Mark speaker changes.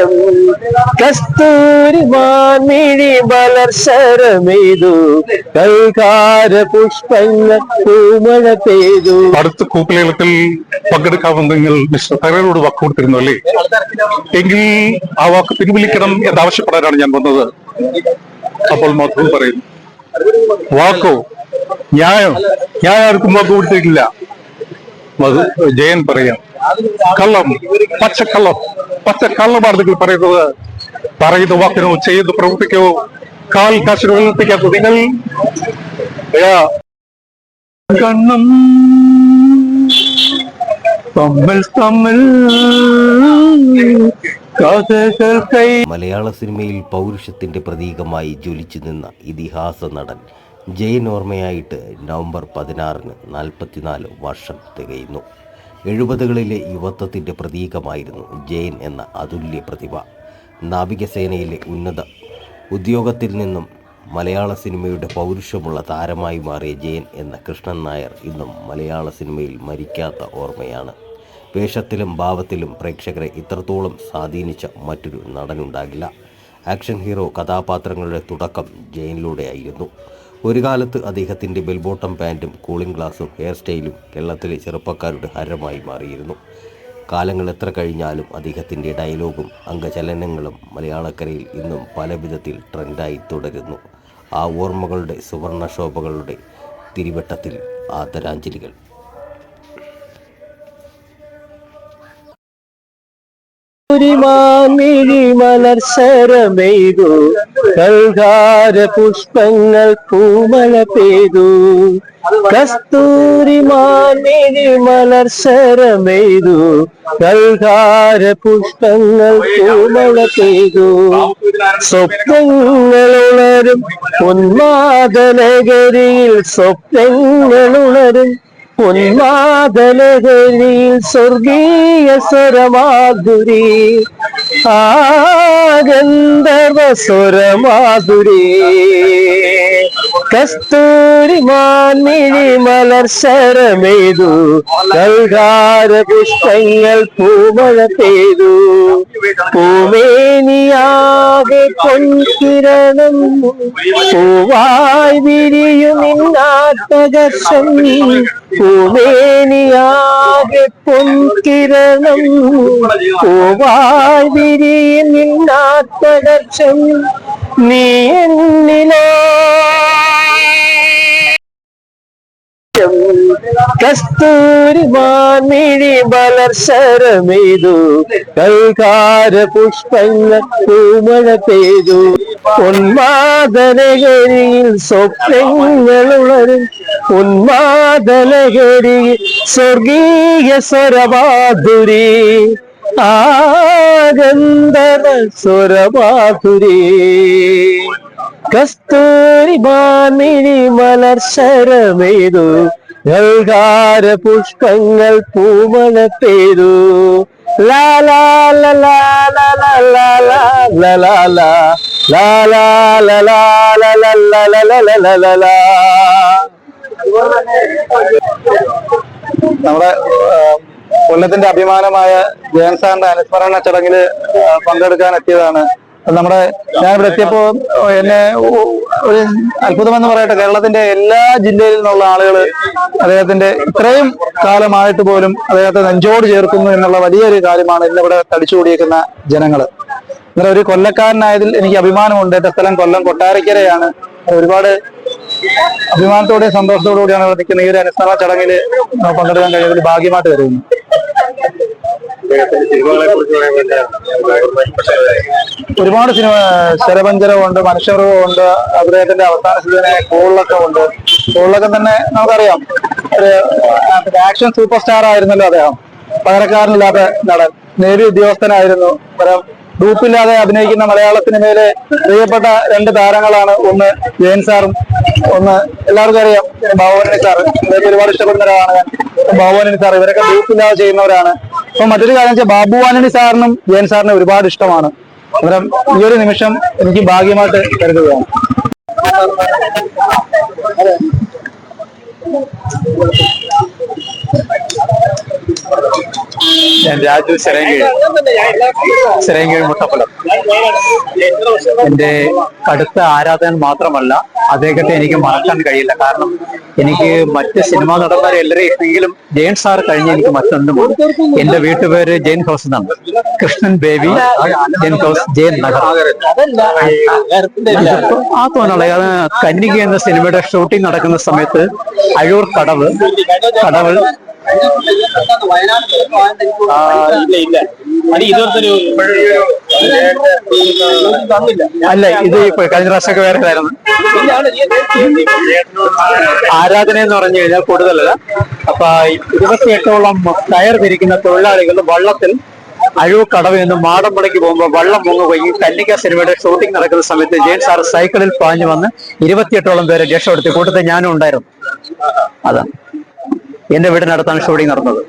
Speaker 1: നിമിഷം കസ്തൂരി മാൻമിഴി ശരമേതു കൈകാര പുഷ്പങ്ങൾ പൂമഴ പെയ്തു.
Speaker 2: അടുത്ത കൂപ്പലേലത്തിൽ പങ്കെടുക്കാമെന്ന് നിങ്ങൾ മിസ്റ്റർ തകരോട് വാക്ക് കൊടുത്തിരുന്നു അല്ലേ? എങ്കിൽ ആ വാക്ക് പിൻവലിക്കണം എന്നാവശ്യപ്പെടാനാണ് ഞാൻ വന്നത്. അപ്പോൾ മധു പറയുന്നു വാക്കോ? ന്യായം. ഞാൻ ആർക്കും വാക്ക് കൊടുത്തിട്ടില്ല. മധു ജയൻ പറയാം കള്ളം പച്ചക്കള്ളം പച്ചക്കള്ളമാണ് നിങ്ങൾ പറയുന്നത് പറയുന്ന വാക്കിനോ ചെയ്യുന്ന പ്രവൃത്തിക്കോ കാൽ കാശിനോ ഉയർത്തിക്കാത്ത നിങ്ങൾ കണ്ണും തമ്മിൽ തമ്മിൽ
Speaker 3: മലയാള സിനിമയിൽ പൗരുഷത്തിന്റെ പ്രതീകമായി ജ്വലിച്ചു നിന്ന ഇതിഹാസ നടൻ ജയൻ ഓർമ്മയായിട്ട് നവംബർ പതിനാറിന് നാൽപ്പത്തിനാല് വർഷം തികയുന്നു. എഴുപതുകളിലെ യുവത്വത്തിന്റെ പ്രതീകമായിരുന്നു ജെയിൻ എന്ന അതുല്യ പ്രതിഭ. നാവികസേനയിലെ ഉന്നത ഉദ്യോഗത്തിൽ നിന്നും മലയാള സിനിമയുടെ പൗരുഷമുള്ള താരമായി മാറിയ ജയൻ എന്ന കൃഷ്ണൻ നായർ ഇന്നും മലയാള സിനിമയിൽ മരിക്കാത്ത ഓർമ്മയാണ്. വേഷത്തിലും ഭാവത്തിലും പ്രേക്ഷകരെ ഇത്രത്തോളം സ്വാധീനിച്ച മറ്റൊരു നടനുണ്ടാകില്ല. ആക്ഷൻ ഹീറോ കഥാപാത്രങ്ങളുടെ തുടക്കം ജയനിലൂടെയായിരുന്നു. ഒരു കാലത്ത് അദ്ദേഹത്തിന്റെ ബെൽബോട്ടം പാന്റും കൂളിംഗ് ഗ്ലാസും ഹെയർ സ്റ്റൈലും കേരളത്തിലെ ചെറുപ്പക്കാരുടെ ഹരമായി മാറിയിരുന്നു. കാലങ്ങൾ എത്ര കഴിഞ്ഞാലും അദ്ദേഹത്തിന്റെ ഡയലോഗും അംഗചലനങ്ങളും മലയാളക്കരയിൽ ഇന്നും പല വിധത്തിൽ ട്രെൻഡായി തുടരുന്നു. ആ ഓർമ്മകളുടെ സുവർണ ശോഭകളുടെ തിരുവട്ടത്തിൽ ആദരാഞ്ജലികൾ.
Speaker 1: മാൻമിഴി മലർശരമെയ്തു കൽകാര പുഷ്പങ്ങൾ പൂമഴ പെയ്തു. കസ്തൂരി മാൻമിഴി മലർശരമെയ്തു കൽകാര പുഷ്പങ്ങൾ പൂമഴ പെയ്തു. സ്വപ്നങ്ങൾ ഉണരും ഉന്മാദനഗരിയിൽ സ്വപ്നങ്ങൾ ഉണരും ഉന്മാദനഗരിയിൽ സ്വർഗീയ സ്വരമാധുരി ആഗന്ധർവ സ്വരമാധുരി. കസ്തൂരി മാൻമിഴി ശരമേതു കൽഹാര പുഷ്പങ്ങൾ പൂമഴ പെയ്തു. പൂമേനിയാകെ പൊൻകിരണം. പൂവായി വിരിയും പൂമേനിയാകെ പൊൻകിരണം. പൂവായി വിരിയും നീ എന്നിലോ കസ്തൂരി മാൻമിഴി മലർശരമെയ്തു കൈകാര പുഷ്പങ്ങൾ പൂമഴ പെയ്തു. ഉന്മാദനഗരിയിൽ സ്വപ്നങ്ങൾ ഉണരും ഉന്മാദനഗരിയിൽ സ്വർഗീയ സ്വരമാധുരി. ആഗന്ധന സ്വരമാധുരി. കസ്തൂരി ബാമിനി മലർ ശരമേതു നൽകാര പുഷ്പങ്ങൾ പൂമണ പെയ്തു
Speaker 4: നമ്മുടെ കൊല്ലത്തിന്റെ അഭിമാനമായ ജയൻ സാറിന്റെ അനുസ്മരണ ചടങ്ങിൽ പങ്കെടുക്കാൻ എത്തിയതാണ് നമ്മുടെ ഞാൻ ഇവിടെ എത്തിയപ്പോ എന്നെ ഒരു അത്ഭുതമെന്ന് പറയട്ടെ കേരളത്തിന്റെ എല്ലാ ജില്ലയിൽ നിന്നുള്ള ആളുകൾ അദ്ദേഹത്തിന്റെ ഇത്രയും കാലമായിട്ട് പോലും അദ്ദേഹത്തെ നെഞ്ചോട് ചേർക്കുന്നു എന്നുള്ള വലിയൊരു കാര്യമാണ് ഇന്നിവിടെ തടിച്ചുകൂടിയേക്കുന്ന ജനങ്ങൾ ഇന്നലെ ഒരു കൊല്ലക്കാരനായതിൽ എനിക്ക് അഭിമാനമുണ്ട്. എന്റെ സ്ഥലം കൊല്ലം കൊട്ടാരക്കരയാണ്. ഒരുപാട് അഭിമാനത്തോടെയും സന്തോഷത്തോടു കൂടിയാണ് ഇവിടെ ഈ ഒരു അനുസ്മരണ ചടങ്ങിൽ പങ്കെടുക്കാൻ കഴിയുന്നതിൽ ഭാഗ്യമായിട്ട് വരുന്നു ഒരുപാട് സിനിമ ശരപഞ്ചരമുണ്ട് മനുഷ്യർവുണ്ട് അദ്ദേഹത്തിന്റെ അവസാന സീസണെ കോളിലൊക്കെ ഉണ്ട് കോളിലൊക്കെ തന്നെ നമുക്കറിയാം. ഒരു ആക്ഷൻ സൂപ്പർ സ്റ്റാർ ആയിരുന്നല്ലോ അദ്ദേഹം. പകരക്കാരനില്ലാത്ത നടൻ. നേവി ഉദ്യോഗസ്ഥനായിരുന്നു. ഗ്രൂപ്പില്ലാതെ അഭിനയിക്കുന്ന മലയാള സിനിമയിലെ പ്രിയപ്പെട്ട രണ്ട് താരങ്ങളാണ് ഒന്ന് ജയൻ സാറും ഒന്ന് എല്ലാവർക്കും അറിയാം ബാബുവനി സാർ. ഇവരൊക്കെ ഒരുപാട് ഇഷ്ടപ്പെടുന്ന ഒരാളാണ് ബാബുവനി സാർ ഇവരൊക്കെ ഗ്രൂപ്പില്ലാതെ ചെയ്യുന്നവരാണ്. അപ്പൊ മറ്റൊരു കാര്യം വെച്ചാൽ ബാബുവാനണി സാറിനും ജയൻ സാറിനും ഒരുപാട് ഇഷ്ടമാണ്. അന്നേരം ഈ ഒരു നിമിഷം എനിക്ക് ഭാഗ്യമായിട്ട് കരുതുകയാണ്
Speaker 5: ഞാൻ രാജു ശരങ്കീഴ് ശരങ്കീഴ് മുട്ടപ്പലം എന്റെ കടുത്ത ആരാധകൻ മാത്രമല്ല അദ്ദേഹത്തെ എനിക്ക് മറക്കാൻ കഴിയില്ല. കാരണം എനിക്ക് മറ്റ് സിനിമാ നടന്മാരെ എല്ലാവരെയും ഇഷ്ടമെങ്കിലും ജയൻ സാർ കഴിഞ്ഞ് എനിക്ക് മറ്റൊന്നും എന്റെ വീട്ടുപേര് ജയൻ ഹൗസ് എന്നാണ് കൃഷ്ണൻ ബേബി ജയൻ ഹൗസ് ജയൻ നഗർ. ആ തോന്നുള്ളൂ അത് കന്യക എന്ന സിനിമയുടെ ഷൂട്ടിംഗ് നടക്കുന്ന സമയത്ത് അഴൂർ കടവ് കടവ്. അല്ല ഇത് കഴിഞ്ഞ പ്രാവശ്യമൊക്കെ വേറെ ആരാധന എന്ന് പറഞ്ഞു കഴിഞ്ഞാൽ കൂടുതലല്ല. അപ്പൊ ഇരുപത്തി എട്ടോളം ടയർ തിരിക്കുന്ന തൊഴിലാളികൾ വള്ളത്തിൽ അഴിവ് കടവ് നിന്ന് മാടമ്പളയ്ക്ക് പോകുമ്പോൾ വള്ളം മുങ്ങുകയും കല്ലിക്ക സിനിമയുടെ ഷൂട്ടിംഗ് നടക്കുന്ന സമയത്ത് ജയൻ സാർ സൈക്കിളിൽ പാഞ്ഞു വന്ന് ഇരുപത്തിയെട്ടോളം പേരെ രക്ഷപ്പെടുത്തി കൂട്ടത്തിൽ ഞാനും ഉണ്ടായിരുന്നു. അതാണ് എന്റെ വീടിനടുത്താണ് ഷൂട്ടിംഗ് നടന്നത്.